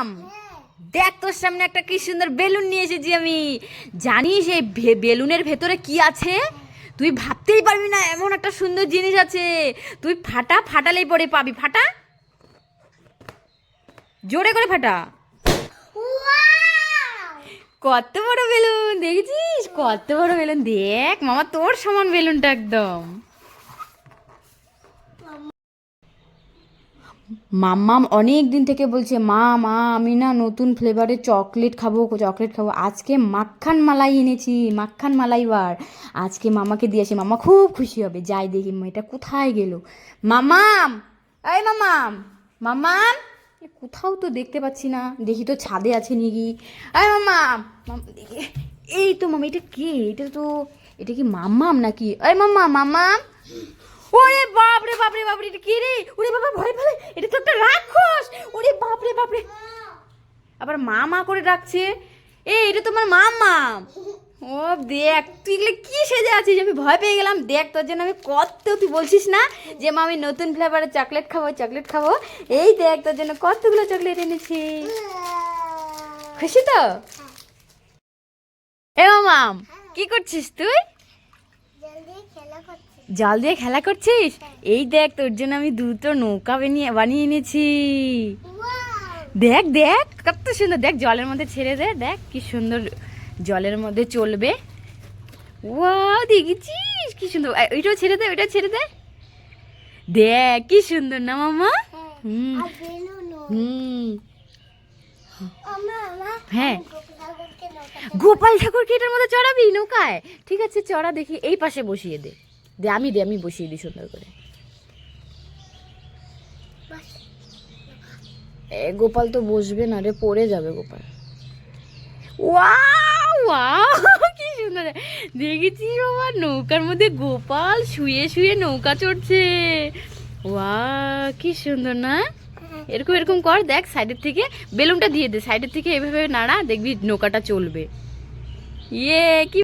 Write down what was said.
মামাম দেখ তোর সামনে একটা কি সুন্দর বেলুন নিয়ে এসেছি আমি। জানিস এই বেলুনের ভেতরে কি আছে? তুই ভাবতেই পারবি না এমন একটা সুন্দর জিনিস আছে। তুই ফাটা ফাটালেই পরে পাবি। ফাটা? জোরে করে ফাটা। কত বড় বেলুন দেখেছিস কত বড় বেলুন দেখ মামা তোর সমান বেলুনটা একদম। মাম্মাম অনেক দিন থেকে বলছে মা মা আমি না নতুন ফ্লেভারের চকলেট খাব চকলেট খাব। আজকে মাখান মালাই এনেছি মাখান মালাই বার। আজকে মামাকে দিয়ে দিয়েছি মামা খুব খুশি হবে। যাই দেখি এটা কোথায় গেল। মামাম এই মামাম মামাম কোথাও তো দেখতে পাচ্ছি না। দেখি তো ছাদে আছে নাকি। এই মামাম মাম দেখি। এই তো মামা এটা কে? এটা তো এটা কি মাম্মাম নাকি? এই মাম্মা মামাম ওরে বাপরে বাপরে বাপ রে বাপ রে এটা কি রে? ওরে বাবা ভয় ভয় এটা তো একটা রাক্ষস! ওরে বাপরে বাপরে! আবার মা মা করে ডাকছে। এ এটা তোমার মামা ও দেখ তুই এগুলো কি সেজে আছিস? আমি ভয় পেয়ে গেলাম। দেখ তোর জন্য আমি কত তুই বলছিস না যে মা আমি নতুন ফ্লেভারের চকলেট খাব চকলেট খাব? এই দেখ তোর জন্য কতগুলো চকলেট এনেছি। খুশি তো? এ মাম কি করছিস তুই? জল দিয়ে খেলা করছিস? এই দেখ তোর জন্য আমি দুটো নৌকা বানিয়ে বানিয়ে এনেছি। দেখ দেখ কত সুন্দর। দেখ জলের মধ্যে ছেড়ে দে দেখ কি সুন্দর জলের মধ্যে চলবে। ওয়াও দেখেছিস কি সুন্দর। ওইটাও ছেড়ে দে ওইটা ছেড়ে দে। দেখ কি সুন্দর না মামা? হুম। হুম। হ্যাঁ। গোপাল ঠাকুরকে এটার মধ্যে চড়াবি নৌকায়? ঠিক আছে চড়া দেখি এই পাশে বসিয়ে দে। দে আমি দে আমি বসিয়ে দিই সুন্দর করে। গোপাল তো বসবে না রে, পড়ে যাবে গোপাল। কি সুন্দর। দেখেছি বাবা, নৌকার মধ্যে গোপাল শুয়ে শুয়ে নৌকা চড়ছে। ওয়া কি সুন্দর না? এরকম এরকম কর, দেখ, সাইডের থেকে বেলুনটা দিয়ে দে, সাইডের থেকে এভাবে নাড়া, দেখবি নৌকাটা চলবে। ইয়ে কি